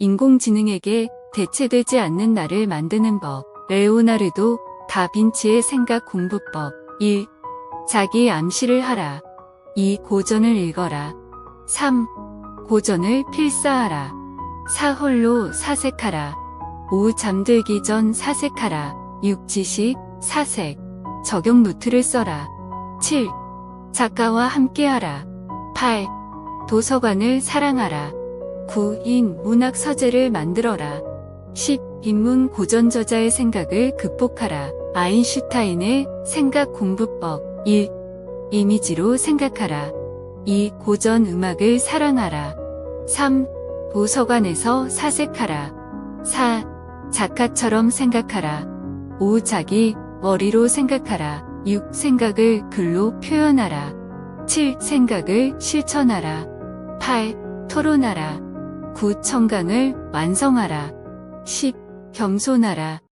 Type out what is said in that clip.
인공지능에게 대체되지 않는 나를 만드는 법. 레오나르도 다빈치의 생각 공부법. 1. 자기 암시를 하라. 2. 고전을 읽어라. 3. 고전을 필사하라. 4. 홀로 사색하라. 5. 잠들기 전 사색하라. 6. 지식, 사색, 적용 노트를 써라. 7. 작가와 함께하라. 8. 도서관을 사랑하라. 9. 인 문학 서재를 만들어라. 10. 인문 고전 저자의 생각을 극복하라. 아인슈타인의 생각 공부법 1. 이미지로 생각하라. 2. 고전 음악을 사랑하라. 3. 도서관에서 사색하라. 4. 작가처럼 생각하라. 5. 자기 머리로 생각하라. 6. 생각을 글로 표현하라. 7. 생각을 실천하라. 8. 토론하라. 9. 청강을 완성하라. 10. 겸손하라.